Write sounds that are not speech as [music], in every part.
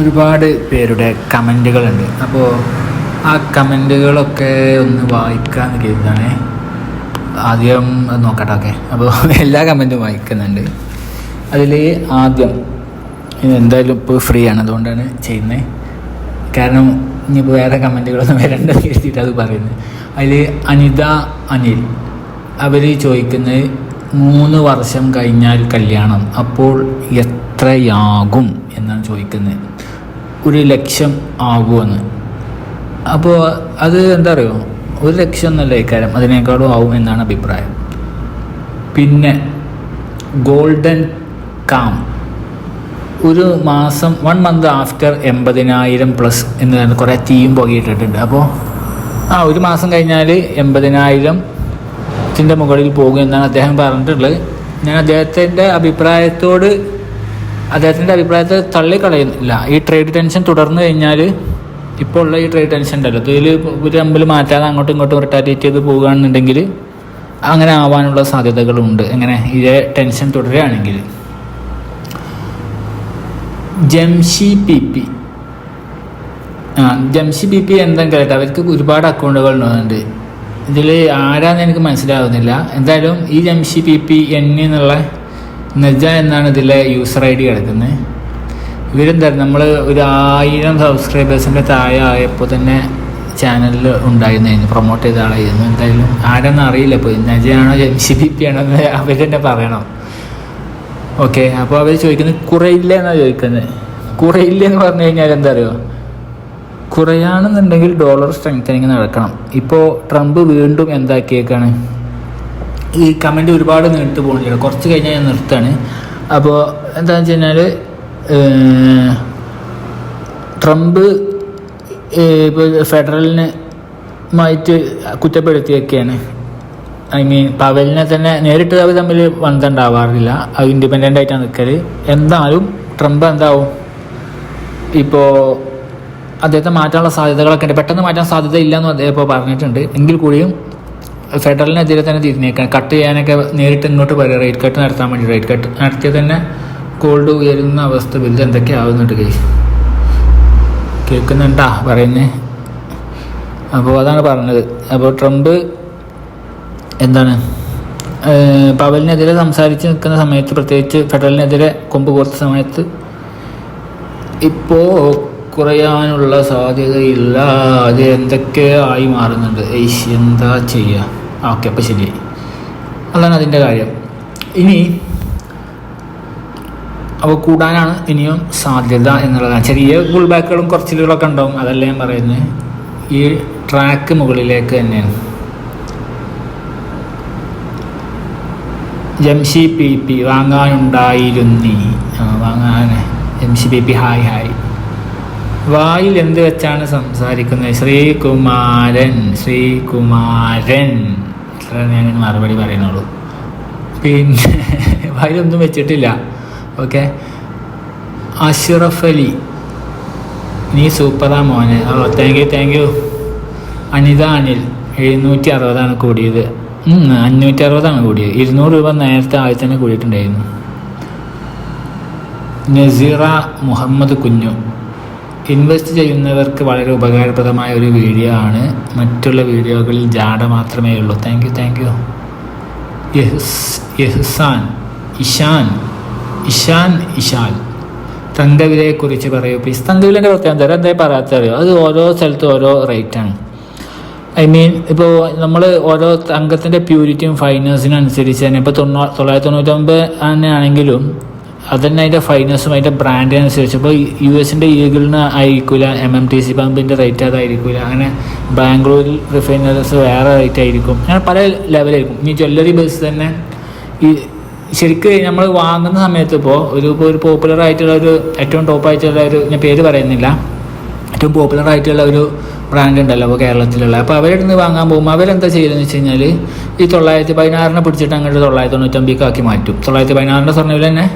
ഒരുപാട് പേരുടെ കമന്റുകളുണ്ട്. അപ്പോൾ ആ കമന്റുകളൊക്കെ ഒന്ന് വായിക്കാന്ന് കരുതാണേ. ആദ്യം നോക്കട്ടെ ഓക്കെ. അപ്പോൾ [laughs] എല്ലാ കമന്റും വായിക്കുന്നുണ്ട്. അതിൽ ആദ്യം എന്തായാലും ഇപ്പോൾ ഫ്രീ ആണ് അതുകൊണ്ടാണ് ചെയ്യുന്നത് കാരണം ഇനിയിപ്പോൾ വേറെ കമന്റുകളൊന്നും വരണ്ട എഴുതിയിട്ട് അത് പറയുന്നത് അതിൽ അനിത അനിൽ അവർ ചോദിക്കുന്നത് മൂന്ന് വർഷം കഴിഞ്ഞാൽ കല്യാണം. അപ്പോൾ എത്രയാകും എന്നാണ് ചോദിക്കുന്നത്. ഒരു ലക്ഷം ആകുമെന്ന്. അപ്പോൾ അത് എന്താ പറയുക ഒരു ലക്ഷം എന്നല്ല ഇക്കാര്യം അതിനേക്കാളും ആവും എന്നാണ് അഭിപ്രായം. പിന്നെ ഗോൾഡൻ കാം. ഒരു മാസം വൺ മന്ത് ആഫ്റ്റർ എൺപതിനായിരം പ്ലസ് എന്ന് കുറേ തീയും പുകയിട്ടിട്ടുണ്ട് അപ്പോൾ ആ ഒരു മാസം കഴിഞ്ഞാൽ എൺപതിനായിരത്തിന്റെ മുകളിൽ പോകും എന്നാണ് അദ്ദേഹം പറഞ്ഞിട്ടുള്ളത്. ഞാൻ അദ്ദേഹത്തിന്റെ അഭിപ്രായത്തോട് അദ്ദേഹത്തിന്റെ അഭിപ്രായത്തെ തള്ളിക്കളയുന്നില്ല. ഈ ട്രേഡ് ടെൻഷൻ തുടർന്നു കഴിഞ്ഞാൽ ഇപ്പോൾ ഉള്ള ഈ ട്രേഡ് ടെൻഷൻ ഉണ്ടല്ലോ. ഇതിൽ ഒരു അമ്പിൽ മാറ്റാതെ അങ്ങോട്ടും ഇങ്ങോട്ടും റിട്ടാലിയേറ്റ് ചെയ്ത് പോകുകയാണെന്നുണ്ടെങ്കിൽ അങ്ങനെ ആവാനുള്ള സാധ്യതകളുണ്ട്. എങ്ങനെ ഇതേ ടെൻഷൻ തുടരുകയാണെങ്കിൽ. Jamshi P P. Jamshi P P എന്തെങ്കിലും അവർക്ക് ഒരുപാട് അക്കൗണ്ടുകൾ ഉണ്ടുന്നുണ്ട് ഇതിൽ ആരാന്ന് എനിക്ക് മനസ്സിലാവുന്നില്ല. എന്തായാലും ഈ ജംഷി പി പി എൻ എന്നുള്ള നജ എന്നാണ് ഇതിലെ യൂസർ ഐ ഡി കിടക്കുന്നത്. ഇവരെന്താ നമ്മൾ ഒരു ആയിരം സബ്സ്ക്രൈബേഴ്സിന്റെ താഴെ ആയപ്പോൾ തന്നെ ചാനലിൽ ഉണ്ടായിരുന്നു പ്രൊമോട്ട് ചെയ്ത ആളായിരുന്നു. എന്തായാലും ആരാന്ന് അറിയില്ല ഇപ്പോൾ നജയാണോ ജംഷി പി പി ആണോ എന്ന് അവർ തന്നെ പറയണം. ഓക്കെ അപ്പോൾ അവർ ചോദിക്കുന്നത് കുറയില്ല എന്നാണ് ചോദിക്കുന്നത്? കുറയില്ല എന്ന് പറഞ്ഞു കഴിഞ്ഞാൽ എന്താ അറിയോ? കുറയാണെന്നുണ്ടെങ്കിൽ ഡോളർ സ്ട്രെങ്തനിങ് നടക്കണം. ഇപ്പോൾ ട്രംപ് വീണ്ടും എന്താക്കിയേക്കാണ്? ഈ കമന്റ് ഒരുപാട് നീണ്ടു പോകുന്നില്ല കുറച്ച് കഴിഞ്ഞാൽ ഞാൻ നിർത്താണ് അപ്പോൾ എന്താണെന്ന് വെച്ച് കഴിഞ്ഞാൽ ട്രംപ് ഇപ്പോൾ ഫെഡറലിന് മായിട്ട് കുറ്റപ്പെടുത്തിയൊക്കെയാണ് ഐ മീൻ പവലിനെ തന്നെ നേരിട്ട് അവർ തമ്മിൽ ബന്ധമുണ്ടാവാറില്ല. അത് ഇൻഡിപെൻഡന്റ് ആയിട്ടാണ് നിൽക്കൽ എന്തായാലും ട്രംപ് എന്താവും? ഇപ്പോൾ അദ്ദേഹത്തെ മാറ്റാനുള്ള സാധ്യതകളൊക്കെ ഉണ്ട്. പെട്ടെന്ന് മാറ്റാൻ സാധ്യത ഇല്ലെന്ന് അദ്ദേഹം ഇപ്പോൾ പറഞ്ഞിട്ടുണ്ട്. എങ്കിൽ കൂടിയും ഫെഡറലിനെതിരെ തന്നെ തിരിഞ്ഞേക്കാൻ കട്ട് ചെയ്യാനൊക്കെ നേരിട്ട് ഇങ്ങോട്ട് പറയാം റേറ്റ് കട്ട് നടത്താൻ വേണ്ടി റേറ്റ് കട്ട് നടത്തിയ തന്നെ കോൾഡ് ഉയരുന്ന അവസ്ഥ ബില്ല് എന്തൊക്കെ ആവുന്നുണ്ട് കൈ കേൾക്കുന്നുണ്ടാ പറയുന്നേ? അപ്പോൾ അതാണ് പറഞ്ഞത്. അപ്പോൾ ട്രംപ് എന്താണ്? പവലിനെതിരെ സംസാരിച്ച് നിൽക്കുന്ന സമയത്ത് പ്രത്യേകിച്ച് ഫെഡറലിനെതിരെ കൊമ്പ് കോർത്ത സമയത്ത് ഇപ്പോൾ കുറയാനുള്ള സാധ്യതയില്ല. അത് എന്തൊക്കെ ആയി മാറുന്നുണ്ട്? ഏയ് എന്താ ചെയ്യുക ഓക്കെ അപ്പം ശരി. അതാണ് അതിന്റെ കാര്യം. ഇനി അവ കൂടാനാണ് ഇനിയും സാധ്യത എന്നുള്ളതാണ് ചെറിയ പുൾ ബാക്കുകളും കുറച്ചിലുകളൊക്കെ ഉണ്ടാവും. അതല്ല ഞാൻ പറയുന്നത് ഈ ട്രാക്ക് മുകളിലേക്ക് തന്നെയാണ്. ജംഷി പി പി വാങ്ങാനുണ്ടായിരുന്നി. ആ M C P P hi hi വായിൽ എന്ത് വെച്ചാണ് സംസാരിക്കുന്നത്? ശ്രീകുമാരൻ ശ്രീകുമാരൻ. ഞാൻ മറുപടി പറയുന്നുള്ളൂ. പിന്നെ [laughs] വായിലൊന്നും വെച്ചിട്ടില്ല. ഓക്കെ. അഷ്റഫ് അലി. നീ സൂപ്പറാ മോനെ. ഓ thank you thank you Anitha Anil എഴുന്നൂറ്റി അറുപതാണ് കൂടിയത്. അഞ്ഞൂറ്റി അറുപതാണ് കൂടിയത്. ഇരുന്നൂറ് രൂപ നേരത്തെ ആദ്യം തന്നെ കൂടിയിട്ടുണ്ടായിരുന്നു. നസീറ മുഹമ്മദ് കുഞ്ഞു. ഇൻവെസ്റ്റ് ചെയ്യുന്നവർക്ക് വളരെ ഉപകാരപ്രദമായ ഒരു വീഡിയോ ആണ്. മറ്റുള്ള വീഡിയോകളിൽ ജാട മാത്രമേ ഉള്ളൂ. Thank you thank you Yahsan Ishan Ishan Ishan തങ്കവിലയെക്കുറിച്ച് പറയൂ പ്ലീസ് തങ്കവിലിന്റെ പ്രത്യേകം തരാം എന്തായാലും പറയാത്ത അറിയോ അത് ഓരോ സ്ഥലത്തും ഓരോ റേറ്റാണ് ഐ മീൻ ഇപ്പോൾ നമ്മൾ ഓരോ തങ്കത്തിന്റെ പ്യൂരിറ്റിയും ഫൈനേഴ്സിനും അനുസരിച്ച് തന്നെ ഇപ്പോൾ തൊണ്ണൂ തൊള്ളായിരത്തി തൊണ്ണൂറ്റൊമ്പത് തന്നെ ആണെങ്കിലും അതന്നെ അതിന്റെ ഫൈനസും അതിന്റെ ബ്രാൻഡിനനുസരിച്ച് ഇപ്പോൾ യു എസിന്റെ ഈഗിളിന് ആയിരിക്കില്ല എം എം ടി സി പമ്പിന്റെ റേറ്റ് അതായിരിക്കില്ല അങ്ങനെ ബാംഗ്ലൂരിൽ റിഫൈനറീസ് വേറെ റേറ്റ് ആയിരിക്കും. അങ്ങനെ പല ലെവലായിരിക്കും ഈ ജ്വല്ലറി ബസ് തന്നെ ഈ ശരിക്കും നമ്മൾ വാങ്ങുന്ന സമയത്ത് ഇപ്പോൾ ഒരു ഇപ്പോൾ ഒരു പോപ്പുലർ ആയിട്ടുള്ള ഒരു ഏറ്റവും ടോപ്പ് ആയിട്ടുള്ള ഒരു ഞാൻ പേര് പറയുന്നില്ല. ഏറ്റവും പോപ്പുലർ ആയിട്ടുള്ള ഒരു ബ്രാൻഡ് ഉണ്ടല്ലോ അപ്പോൾ കേരളത്തിലുള്ള. അപ്പോൾ അവരുടെ നിന്ന് വാങ്ങാൻ പോകുമ്പോൾ അവരെന്താ ചെയ്യുന്നത് വെച്ച് കഴിഞ്ഞാൽ ഈ തൊള്ളായിരത്തി പതിനാറിനെ പിടിച്ചിട്ട് അങ്ങോട്ട് തൊള്ളായിരത്തി തൊണ്ണൂറ്റൊമ്പതിക്കാക്കി മാറ്റും. തൊള്ളായിരത്തി പതിനാറിന്റെ സ്വർണവിൽ തന്നെ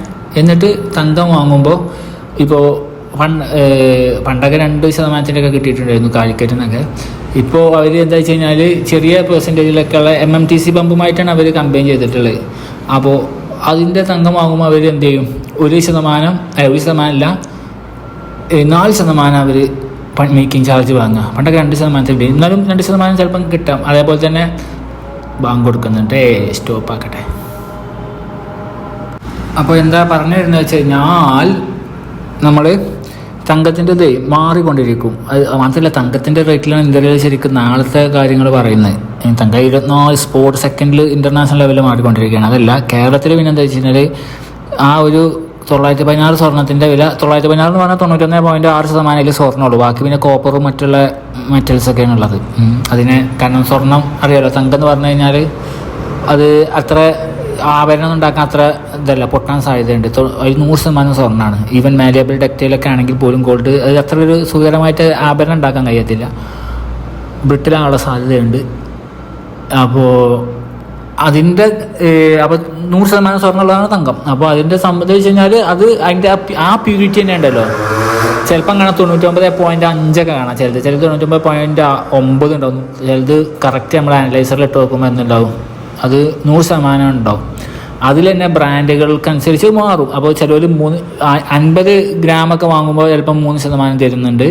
എന്നിട്ട് തങ്കം വാങ്ങുമ്പോൾ ഇപ്പോൾ പണ്ട് പണ്ടൊക്കെ രണ്ട് ശതമാനത്തിന്റെയൊക്കെ കിട്ടിയിട്ടുണ്ടായിരുന്നു കാലിക്കറ്റിൽ നിന്നൊക്കെ ഇപ്പോൾ അവർ എന്താ വെച്ച് കഴിഞ്ഞാൽ ചെറിയ പെർസെന്റേജിലൊക്കെ ഉള്ള എം എം ടി സി പമ്പുമായിട്ടാണ് അവർ കമ്പയിൻ ചെയ്തിട്ടുള്ളത്. അപ്പോൾ അതിന്റെ തങ്കം വാങ്ങുമ്പോൾ അവർ എന്ത് ചെയ്യും? ഒരു ശതമാനം ഒരു ശതമാനമല്ല അല്ല നാല് ശതമാനം അവർ മേക്കിംഗ് ചാർജ് വാങ്ങുക. പണ്ടൊക്കെ രണ്ട് ശതമാനത്തിന്റെ എന്നാലും രണ്ട് ശതമാനം ചിലപ്പം കിട്ടാം. അതേപോലെ തന്നെ ബാങ്ക് കൊടുക്കുന്നുണ്ട്. സ്റ്റോപ്പ് ആക്കട്ടെ. അപ്പോൾ എന്താ പറഞ്ഞു വരുന്നത് വെച്ച് കഴിഞ്ഞാൽ നമ്മൾ തങ്കത്തിന്റെ ഇത് മാറിക്കൊണ്ടിരിക്കും. അത് മാത്രമല്ല തങ്കത്തിന്റെ റേറ്റിലാണ് ഇന്ത്യയിൽ ശരിക്കും നാളത്തെ കാര്യങ്ങൾ പറയുന്നത്. തങ്ക ഇരുപത്തിനാല് സ്പോർട്ട് സെക്കൻഡിൽ ഇന്റർനാഷണൽ ലെവലിൽ മാറിക്കൊണ്ടിരിക്കുകയാണ്. അതല്ല കേരളത്തിൽ പിന്നെ എന്താ വെച്ച് കഴിഞ്ഞാൽ ആ ഒരു തൊള്ളായിരത്തി പതിനാറ് സ്വർണത്തിന്റെ വില തൊള്ളായിരത്തി പതിനാറ് എന്ന് പറഞ്ഞാൽ തൊണ്ണൂറ്റൊന്ന് പോയിന്റ് ആറ് ശതമാനം സ്വർണമുള്ളൂ ബാക്കി പിന്നെ കോപ്പറും മറ്റുള്ള മെറ്റൽസൊക്കെയാണ് ഉള്ളത്. അതിന് കാരണം സ്വർണം അറിയാലോ. തങ്കം എന്ന് പറഞ്ഞു കഴിഞ്ഞാൽ അത് അത്ര ആഭരണം ഉണ്ടാക്കാൻ അത്ര ഇതല്ല പൊട്ടാൻ സാധ്യതയുണ്ട്. ഒരു നൂറ് ശതമാനം സ്വർണമാണ് ഈവൻ മാലിയബിൾ ടെക്സ്റ്റൈലൊക്കെ ആണെങ്കിൽ പോലും ഗോൾഡ് അത് അത്ര ഒരു സുഖകരമായിട്ട് ആഭരണം ഉണ്ടാക്കാൻ കഴിയത്തില്ല. ബ്രിട്ടിലാകാനുള്ള സാധ്യതയുണ്ട്. അപ്പോൾ അതിന്റെ അപ്പോൾ നൂറ് ശതമാനം സ്വർണമുള്ളതാണ് തങ്കം. അപ്പോൾ അതിന്റെ സംബന്ധിച്ച് കഴിഞ്ഞാൽ അത് അതിന്റെ ആ പ്യൂരിറ്റി തന്നെ ഉണ്ടല്ലോ. ചിലപ്പോൾ അങ്ങനെ തൊണ്ണൂറ്റൊമ്പത് പോയിന്റ് അഞ്ചൊക്കെ കാണാം. ചിലത് ചിലത് തൊണ്ണൂറ്റൊമ്പത് പോയിന്റ് ഒമ്പത് ഉണ്ടാവും. ചിലത് കറക്റ്റ് നമ്മൾ അനലൈസറിൽ ഇട്ട് നോക്കുമ്പോൾ എന്തുണ്ടാവും? അത് നൂറ് ശതമാനം ഉണ്ടാവും. അതിൽ തന്നെ ബ്രാൻഡുകൾക്കനുസരിച്ച് മാറും. അപ്പോൾ ചിലവർ മൂന്ന് അൻപത് ഗ്രാമൊക്കെ വാങ്ങുമ്പോൾ ചിലപ്പോൾ മൂന്ന് ശതമാനം തരുന്നുണ്ട്.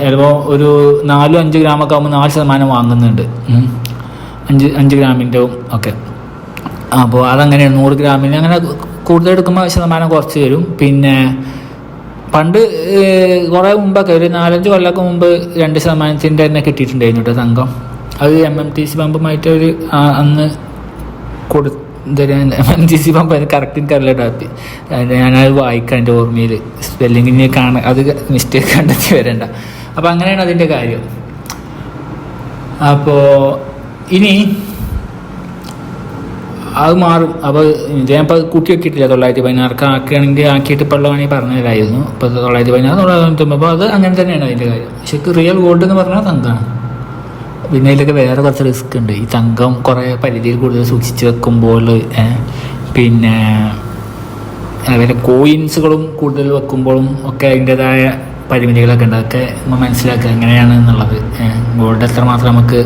ചിലപ്പോൾ ഒരു നാലും അഞ്ച് ഗ്രാമൊക്കെ ആകുമ്പോൾ നാല് ശതമാനം വാങ്ങുന്നുണ്ട്. അഞ്ച് അഞ്ച് ഗ്രാമിന്റെ ഒക്കെ. അപ്പോൾ അതങ്ങനെയാണ് നൂറ് ഗ്രാമിന് അങ്ങനെ കൂടുതൽ എടുക്കുമ്പോൾ ശതമാനം കുറച്ച് തരും. പിന്നെ പണ്ട് കുറേ മുമ്പൊക്കെ ഒരു നാലഞ്ച് കൊല്ലമൊക്കെ മുമ്പ് രണ്ട് ശതമാനത്തിന്റെ തന്നെ കിട്ടിയിട്ടുണ്ടായിരുന്നു കേട്ടോ സംഘം. അത് എം എം ടി സി പമ്പുമായിട്ട് ഒരു അന്ന് കൊടു M M T C pump correct എനിക്കറിയില്ല ടാപ്പി ഞാനത് വായിക്കാം എന്റെ ഓർമ്മയിൽ സ്പെല്ലിങ്ങിന് കാണാൻ അത് മിസ്റ്റേക്ക് കണ്ടെത്തി വരണ്ട. അപ്പോൾ അങ്ങനെയാണ് അതിന്റെ കാര്യം. അപ്പോൾ ഇനി അത് മാറും. അപ്പോൾ ഞാനിപ്പോൾ കൂട്ടി വെക്കിയിട്ടില്ല. തൊള്ളായിരത്തി പതിനാർക്ക് ആക്കുകയാണെങ്കിൽ ആക്കിയിട്ട് ഇപ്പോൾ ഉള്ളതാണെങ്കിൽ പറഞ്ഞു തരായിരുന്നു ഇപ്പോൾ തൊള്ളായിരത്തി പതിനാറ് തൊള്ളായിരത്തി അപ്പോൾ അത് അങ്ങനെ തന്നെയാണ് അതിന്റെ കാര്യം. ശരിക്കും റിയൽ ഗോൾഡ് എന്ന് പറഞ്ഞാൽ തങ്കമാണ് പിന്നെ അതിലൊക്കെ വേറെ കുറച്ച് റിസ്ക് ഉണ്ട്. ഈ തങ്കം കുറേ പരിധിയിൽ കൂടുതൽ സൂക്ഷിച്ച് വെക്കുമ്പോൾ പിന്നെ അതുപോലെ കോയിൻസുകളും കൂടുതൽ വെക്കുമ്പോഴും ഒക്കെ അതിന്റെതായ പരിമിതികളൊക്കെ ഉണ്ട്. അതൊക്കെ നമ്മൾ മനസ്സിലാക്കുക എങ്ങനെയാണ് എന്നുള്ളത്. ഗോൾഡ് എത്രമാത്രം നമുക്ക്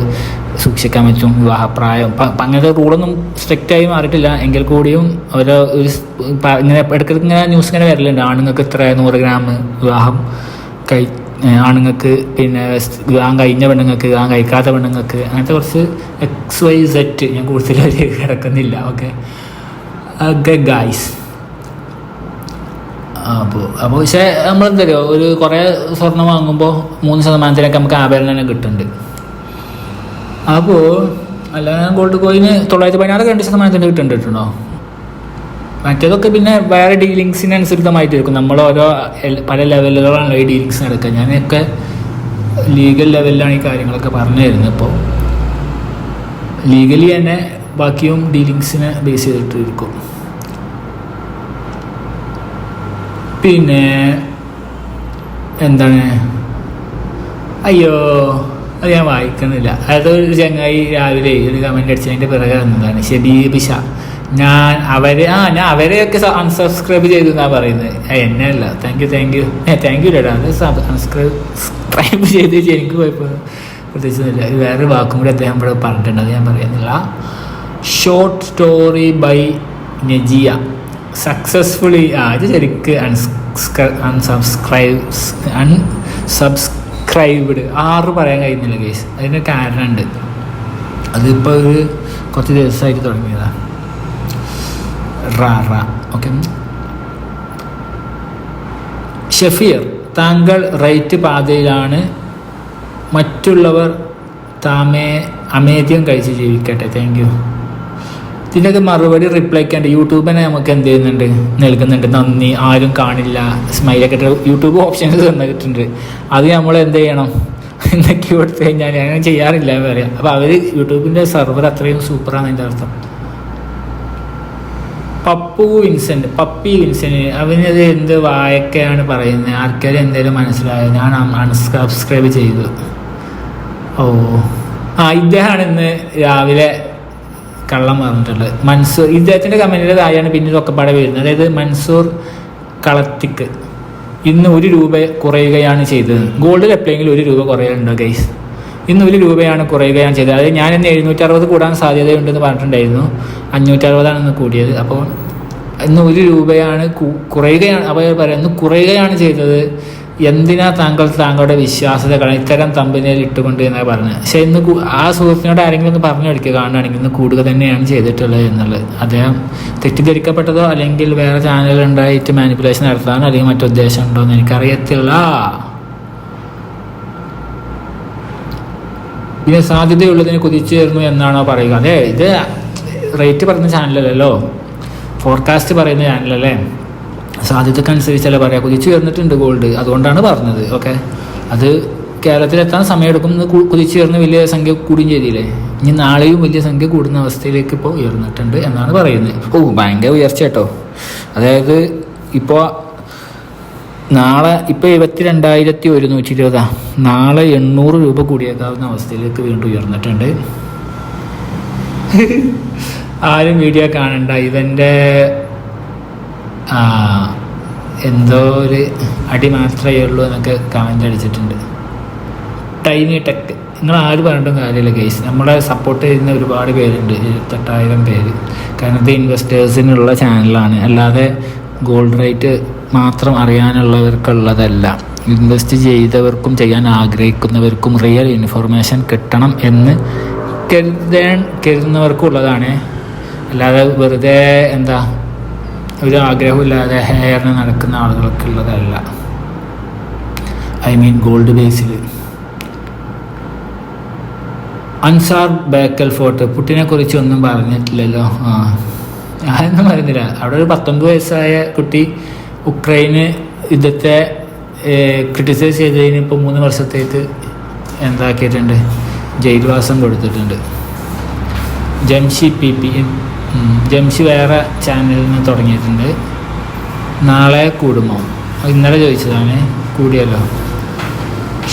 സൂക്ഷിക്കാൻ പറ്റും? വിവാഹപ്രായം. അപ്പം അങ്ങനത്തെ റൂളൊന്നും സ്ട്രിക്റ്റായി മാറിയിട്ടില്ല. എങ്കിൽ കൂടിയും ഓരോ ഒരു ഇങ്ങനെ ഇടയ്ക്കിടയ്ക്ക് ഇങ്ങനെ ന്യൂസ് ഇങ്ങനെ വരലുണ്ട്. ആണുങ്ങൾക്ക് ഇത്ര നൂറ് ഗ്രാം വിവാഹം കൈ ഏഹ് ആണുങ്ങൾക്ക് പിന്നെ വിവാഹം കഴിഞ്ഞ പെണ്ണുങ്ങൾക്ക് വിവാഹം കഴിക്കാത്ത പെണ്ണുങ്ങൾക്ക് അങ്ങനത്തെ കുറച്ച് എക്സ് വൈ സെറ്റ് ഞാൻ കൂടുതൽ കിടക്കുന്നില്ല ഓക്കെ ഓക്കെ ഗായ്സ് അപ്പോൾ അപ്പോൾ പക്ഷേ നമ്മളെന്തല്ലോ ഒരു കുറേ സ്വർണം വാങ്ങുമ്പോൾ മൂന്ന് ശതമാനത്തിനൊക്കെ നമുക്ക് ആഭരണം തന്നെ കിട്ടുന്നുണ്ട്. അപ്പോൾ അല്ലാതെ ഗോൾഡ് കോയിന് തൊള്ളായിരത്തി പതിനാറ് രണ്ട് ശതമാനത്തിന്റെ കിട്ടുന്നുണ്ടോ? മറ്റേതൊക്കെ പിന്നെ വേറെ ഡീലിങ്സിനനുസൃതമായിട്ട് ഇരിക്കും നമ്മൾ ഓരോ പല ലെവലുകളാണ് ഈ ഡീലിങ്സ് നടക്കുക. ഞാനൊക്കെ ലീഗൽ ലെവലിലാണ് ഈ കാര്യങ്ങളൊക്കെ പറഞ്ഞു തരുന്നത്. ഇപ്പോൾ ലീഗലി തന്നെ ബാക്കിയും ഡീലിങ്സിനെ ബേസ് ചെയ്തിട്ട് ഇരിക്കും പിന്നെ എന്താണ്? അയ്യോ അത് ഞാൻ വായിക്കുന്നില്ല. അതൊരു ചങ്ങായി രാവിലെ ഒരു കമന്റ് അടിച്ചതിന്റെ പിറകെ വന്നതാണ്. ഷബീബ് ഷാ. ഞാൻ അവരെ ആ ഞാൻ അവരെയൊക്കെ അൺസബ്സ്ക്രൈബ് ചെയ്തു എന്നാണ് പറയുന്നത് എന്നെ അല്ല thank you thank you thank you ഡേട്ടാ അത് സബ്സ്ക്രൈബ് സബ്സ്ക്രൈബ് [laughs] ചെയ്ത് എനിക്ക് കുഴപ്പം പ്രത്യേകിച്ചൊന്നുമില്ല ഇത് വേറെ വാക്കും കൂടി അദ്ദേഹം ഇവിടെ പറഞ്ഞിട്ടുണ്ട്. അത് ഞാൻ പറയുന്നില്ല. Short story by Najiya successfully ആ ഇത് ശരിക്ക് അൺസബ്സ്ക്രൈബ് അൺസബ്സ്ക്രൈബ്ഡ് ആറ് പറയാൻ കഴിയുന്നില്ല കേസ് അതിന് കാരണമുണ്ട്. അതിപ്പോൾ ഒരു കുറച്ച് ദിവസമായിട്ട് തുടങ്ങിയതാണ് റാ റാ ഓക്കെ. ഷഫീർ താങ്കൾ റൈറ്റ് പാതയിലാണ് മറ്റുള്ളവർ താമേ അമേദ്യം കഴിച്ച് ജീവിക്കട്ടെ. താങ്ക് യു ഇതിന്റെയൊക്കെ മറുപടി റിപ്ലൈ ചെയ്യേണ്ട യൂട്യൂബിനെ നമുക്ക് എന്ത് ചെയ്യുന്നുണ്ട്? നൽകുന്നുണ്ട്. നന്ദി. ആരും കാണില്ല. സ്മൈലൊക്കെ യൂട്യൂബ് ഓപ്ഷൻസ് തന്നിട്ടുണ്ട്. അത് നമ്മൾ എന്ത് ചെയ്യണം? എന്നൊക്കെ കൊടുത്തു കഴിഞ്ഞാൽ അങ്ങനെ ചെയ്യാറില്ല എന്ന് പറയാം. അപ്പോൾ അവർ യൂട്യൂബിന്റെ സെർവർ അത്രയും സൂപ്പറാണ് അതിന്റെ അർത്ഥം. പപ്പു വിൻസെന്റ് പപ്പി വിൻസെന്റ് അവനത് എന്ത് വായക്കയാണ് പറയുന്നത്? ആർക്കാരും എന്തെങ്കിലും മനസ്സിലായോ? ഞാൻ അൺസബ്സ്ക്രൈബ് ചെയ്തു. ഓ. ആ ഇദ്ദേഹമാണ് ഇന്ന് രാവിലെ കള്ളം പറഞ്ഞിട്ടുള്ളത്. മൻസൂർ ഇദ്ദേഹത്തിന്റെ കമ്പനിയുടെ താഴെയാണ് പിന്നീട് ഒക്കെപ്പാടെ വരുന്നത്. അതായത് മൻസൂർ കളത്തിക്ക് ഇന്ന് ഒരു രൂപ കുറയുകയാണ് ചെയ്തത്. ഗോൾഡ് എപ്പോഴെങ്കിലും ഒരു രൂപ കുറയുന്നുണ്ടോ ഗൈസ്? ഇന്ന് ഒരു രൂപയാണ് കുറയുകയാണ് ചെയ്തത്. അതായത് ഞാൻ ഇന്ന് എഴുന്നൂറ്ററുപത് കൂടാൻ സാധ്യതയുണ്ടെന്ന് പറഞ്ഞിട്ടുണ്ടായിരുന്നു. അഞ്ഞൂറ്ററുപതാണ് ഇന്ന് കൂടിയത്. അപ്പോൾ ഇന്ന് ഒരു രൂപയാണ് കുറയുകയാണ്. പറയാം പറയുന്നു കുറയുകയാണ് ചെയ്തത്. എന്തിനാ താങ്കൾ താങ്കളുടെ വിശ്വാസത ഇത്തരം തമ്പനിയിൽ ഇട്ടുകൊണ്ട് എന്നാണ് പറഞ്ഞത് പക്ഷേ ഇന്ന് ആ സുഹൃത്തിനോട് ആരെങ്കിലും ഒന്ന് പറഞ്ഞു കളിക്കുക കാണുകയാണെങ്കിൽ ഇന്ന് കൂടുക തന്നെയാണ് ചെയ്തിട്ടുള്ളത് എന്നുള്ളത്. അദ്ദേഹം തെറ്റിദ്ധരിക്കപ്പെട്ടതോ അല്ലെങ്കിൽ വേറെ ചാനലുണ്ടായിട്ട് മാനിപ്പുലേഷൻ നടത്താനോ അല്ലെങ്കിൽ മറ്റുദ്ദേശം ഉണ്ടോ എന്ന് എനിക്കറിയത്തില്ല. ഇതിന് സാധ്യതയുള്ളതിന് കുതിച്ചുയർന്നു എന്നാണോ പറയുക. അതെ ഇത് റേറ്റ് പറയുന്ന ചാനലല്ലല്ലോ ഫോർകാസ്റ്റ് പറയുന്ന ചാനലല്ലേ സാധ്യതക്കനുസരിച്ചല്ലേ പറയാം കുതിച്ചു ചേർന്നിട്ടുണ്ട് ഗോൾഡ് അതുകൊണ്ടാണ് പറഞ്ഞത്. ഓക്കെ അത് കേരളത്തിലെത്താൻ സമയമെടുക്കും. കുതിച്ചുയർന്ന് വലിയ സംഖ്യ കൂടുകയും ചെയ്തില്ലേ? ഇനി നാളെയും വലിയ സംഖ്യ കൂടുന്ന അവസ്ഥയിലേക്ക് ഇപ്പോൾ ഉയർന്നിട്ടുണ്ട് എന്നാണ് പറയുന്നത്. ഓ ഭയങ്കര ഉയർച്ച കേട്ടോ. അതായത് ഇപ്പോൾ നാളെ ഇപ്പോൾ എഴുപത്തി രണ്ടായിരത്തി ഒരുന്നൂറ്റി ഇരുപതാ നാളെ എണ്ണൂറ് രൂപ കൂടിയേക്കാവുന്ന അവസ്ഥയിലേക്ക് വീണ്ടും ഉയർന്നിട്ടുണ്ട്. ആരും വീഡിയോ കാണണ്ട. ഇവന്റെ ആ, എന്തോ ഒരു അടി മാത്രമേ ഉള്ളൂ എന്നൊക്കെ കമന്റ് അടിച്ചിട്ടുണ്ട്. ടൈനി ടെക് നിങ്ങൾ ആര് പറഞ്ഞിട്ടും കാര്യമില്ല കേസ് നമ്മളെ സപ്പോർട്ട് ചെയ്യുന്ന ഒരുപാട് പേരുണ്ട്. ഇരുപത്തെട്ടായിരം പേര്. കാരണം ഇത് ഇൻവെസ്റ്റേഴ്സിനുള്ള ചാനലാണ് അല്ലാതെ ഗോൾഡ് റേറ്റ് മാത്രം അറിയാനുള്ളവർക്കുള്ളതല്ല. ഇൻവെസ്റ്റ് ചെയ്തവർക്കും ചെയ്യാൻ ആഗ്രഹിക്കുന്നവർക്കും റിയൽ ഇൻഫർമേഷൻ കിട്ടണം എന്ന് കരുതാൻ കരുതുന്നവർക്കുള്ളതാണ്. അല്ലാതെ വെറുതെ എന്താ ഒരു ആഗ്രഹമില്ലാതെ ഹെയറിന് നടക്കുന്ന ആളുകൾക്കുള്ളതല്ല. I mean gold Basil. Ansar Bekal fort. പുട്ടിനെ കുറിച്ച് ഒന്നും പറഞ്ഞിട്ടില്ലല്ലോ. ആ ഞാനൊന്നും പറയുന്നില്ല അവിടെ ഒരു പത്തൊമ്പത് വയസ്സായ കുട്ടി ഉക്രൈന് യുദ്ധത്തെ ക്രിട്ടിസൈസ് ചെയ്തതിന് ഇപ്പോൾ മൂന്ന് വർഷത്തേക്ക് എന്താക്കിയിട്ടുണ്ട്? ജയിൽവാസം കൊടുത്തിട്ടുണ്ട്. ജംഷി പി പി ജംഷി വേറെ ചാനലിൽ നിന്ന് തുടങ്ങിയിട്ടുണ്ട്. നാളെ കൂടുമോ? ഇന്നലെ ചോദിച്ചതാണ് കൂടിയല്ലോ.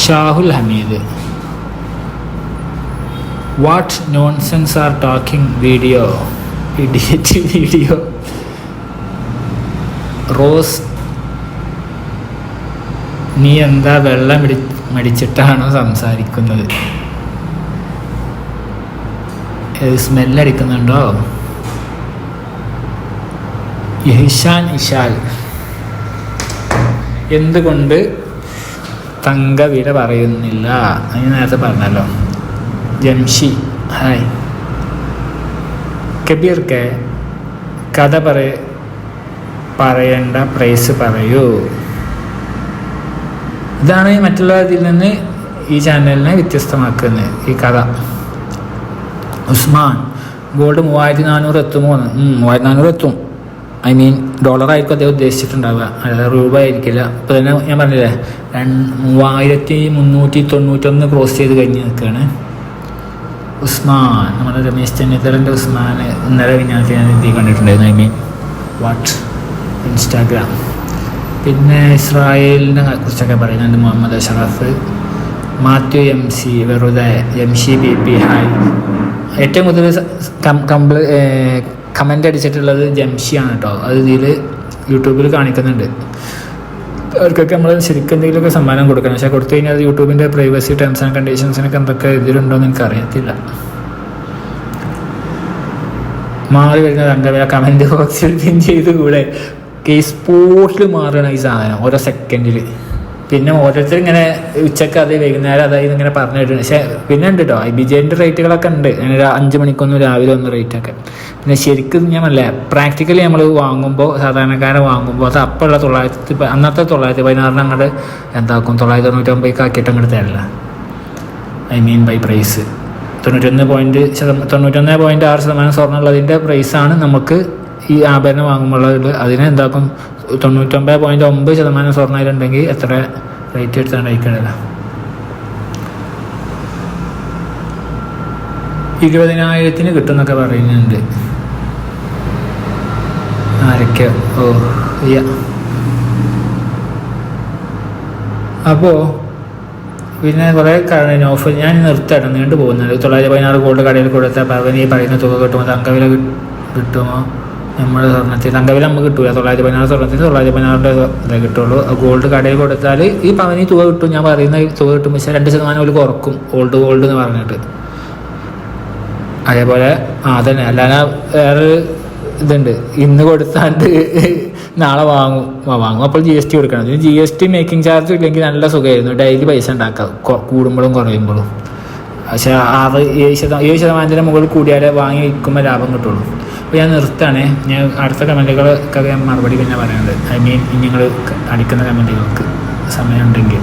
Shahul Hameed. What nonsense are talking video idiot video Rose നീ എന്താ വെള്ളം ഇടി മടിച്ചിട്ടാണോ സംസാരിക്കുന്നത്? സ്മെല്ലടിക്കുന്നുണ്ടോ? യഹിഷാൻ ഇഷാൽ എന്തുകൊണ്ട് തങ്ക വില പറയുന്നില്ല? ഞാൻ നേരത്തെ പറഞ്ഞല്ലോ. ജംഷി ഹായ്. കബീർക്ക് കഥ പറയ പറയേണ്ട പ്രൈസ് പറയൂ. ഇതാണ് മറ്റുള്ളവരിൽ നിന്ന് ഈ ചാനലിനെ വ്യത്യസ്തമാക്കുന്നത് ഈ കഥ. ഉസ്മാൻ ഗോൾഡ് മൂവായിരത്തി നാനൂറ് എത്തുമോ എന്ന് മൂവായിരത്തി നാനൂറ് എത്തും ഐ മീൻ ഡോളറായിരിക്കും അദ്ദേഹം ഉദ്ദേശിച്ചിട്ടുണ്ടാവുക. അല്ലാതെ രൂപ ആയിരിക്കില്ല. ഇപ്പോൾ തന്നെ ഞാൻ പറഞ്ഞില്ലേ മൂവായിരത്തി മുന്നൂറ്റി തൊണ്ണൂറ്റൊന്ന് ക്രോസ് ചെയ്ത് കഴിഞ്ഞ് നിൽക്കുകയാണ്. ഉസ്മാൻ നമ്മുടെ രമേശ് ചെന്നിത്തലന്റെ ഉസ്മാൻ ഇന്നലെ ഞാൻ എന്തി കണ്ടിട്ടുണ്ടായിരുന്നു. ഐ മീൻ വാട്ട് ഇൻസ്റ്റാഗ്രാം പിന്നെ ഇസ്രായേലിനെ കുറിച്ചൊക്കെ പറയുന്നുണ്ട് Muhammad Ashraf. Mathew M C വെറുതെ M C B P hi. ഏറ്റവും കൂടുതൽ കംപ്ല കമന്റ് അടിച്ചിട്ടുള്ളത് ജംഷിയാണ് കേട്ടോ. അത് ഇതിൽ യൂട്യൂബിൽ കാണിക്കുന്നുണ്ട്. അവർക്കൊക്കെ നമ്മൾ ശരിക്കും എന്തെങ്കിലുമൊക്കെ സമ്മാനം കൊടുക്കണം. പക്ഷേ കൊടുത്തു കഴിഞ്ഞാൽ യൂട്യൂബിന്റെ പ്രൈവസി ടേംസ് ആൻഡ് കണ്ടീഷൻസിനൊക്കെ എന്തൊക്കെ ഇതിലുണ്ടോ എന്ന് എനിക്ക് അറിയത്തില്ല. മാറി വരുന്ന തങ്കവില കമന്റ് ബോക്സിൽ പിൻ ചെയ്ത് കൂടെ ഈ സ്പോട്ടിൽ മാറുകയാണ് ഈ സാധനം ഓരോ സെക്കൻഡിൽ പിന്നെ ഓരോരുത്തർ ഇങ്ങനെ ഉച്ചയ്ക്ക് അത് വൈകുന്നേരം അതായത് ഇങ്ങനെ പറഞ്ഞിട്ടുണ്ട് പക്ഷേ പിന്നെ ഉണ്ട് കേട്ടോ ഐ ബി ജെന്റെ റേറ്റുകളൊക്കെ ഉണ്ട്. അങ്ങനെ ഒരു അഞ്ച് മണിക്കൊന്നും രാവിലെ ഒന്ന് റേറ്റൊക്കെ പിന്നെ ശരിക്കും ഞാൻ അല്ലേ പ്രാക്ടിക്കലി നമ്മൾ വാങ്ങുമ്പോൾ സാധാരണക്കാരെ വാങ്ങുമ്പോൾ അത് അപ്പോഴുള്ള തൊള്ളായിരത്തി അന്നത്തെ തൊള്ളായിരത്തി പതിനാറിന് അങ്ങോട്ട് എന്താക്കും? തൊള്ളായിരത്തി തൊണ്ണൂറ്റൊമ്പതിക്ക് ആക്കിയിട്ട് അങ്ങോട്ട് തരില്ല. ഐ മീൻ ബൈ പ്രൈസ് തൊണ്ണൂറ്റൊന്ന് പോയിന്റ് ശതമാനം തൊണ്ണൂറ്റൊന്ന് പോയിന്റ് ആറ് ശതമാനം സ്വർണമുള്ളതിന്റെ പ്രൈസാണ് നമുക്ക് ഈ ആഭരണം വാങ്ങുമ്പോൾ അതിനെ എന്താക്കും? തൊണ്ണൂറ്റൊമ്പത് പോയിന്റ് ഒമ്പത് ശതമാനം സ്വർണയിലുണ്ടെങ്കിൽ എത്ര റേറ്റ് എടുത്താണ് അയക്കണത് ഇരുപതിനായിരത്തിന് കിട്ടുന്നൊക്കെ പറയുന്നുണ്ട്. ആരൊക്കെ ഓ യ്യ. അപ്പോൾ പിന്നെ കുറേ കാരണം ഓഫർ ഞാൻ നിർത്തണം നീണ്ടു പോകുന്നുണ്ട്. തൊള്ളായിരത്തി പതിനാറ് ഗോൾഡ് കടയിൽ കൊടുത്ത പവന് ഈ പറയുന്ന തുക കിട്ടുമോ? തങ്കവില കിട്ടുമോ? നമ്മുടെ സ്വർണത്തിൽ തങ്കവില നമുക്ക് കിട്ടൂല. തൊള്ളായിരത്തി പതിനാറ് സ്വർണത്തിന് തൊള്ളായിരത്തി പതിനാറിന്റെ ഇതേ കിട്ടുള്ളൂ. ഗോൾഡ് കടയിൽ കൊടുത്താൽ ഈ പവനി തുക കിട്ടും. ഞാൻ പറയുന്ന തുക കിട്ടും പക്ഷേ രണ്ട് ശതമാനം ഒരു കുറക്കും. ഓൾഡ് ഗോൾഡ് എന്ന് പറഞ്ഞിട്ട്. അതേപോലെ ആ അതന്നെ. അല്ലാതെ വേറൊരു ഇതുണ്ട്. ഇന്ന് കൊടുത്താണ്ട് നാളെ വാങ്ങും. വാങ്ങും. അപ്പോൾ ജി എസ് ടി കൊടുക്കണം. G S T making charge ഇല്ലെങ്കിൽ നല്ല സുഖമായിരുന്നു. ഡെയിലി പൈസ ഉണ്ടാക്കാം. കൂടുമ്പോഴും കുറയുമ്പോഴും. പക്ഷേ ആറ് ഏഴ് ശതമാനം ഏഴ് ശതമാനത്തിന് മുകളിൽ കൂടിയാലേ വാങ്ങി വിൽക്കുമ്പോൾ ലാഭം കിട്ടുള്ളൂ. അപ്പോൾ ഞാൻ നിർത്താണ് ഞാൻ അടുത്ത കമന്റുകളൊക്കെ ഞാൻ മറുപടി പിന്നെ പറയുന്നത് ഐ മീൻ നിങ്ങൾ അടിക്കുന്ന കമന്റുകൾക്ക് സമയമുണ്ടെങ്കിൽ.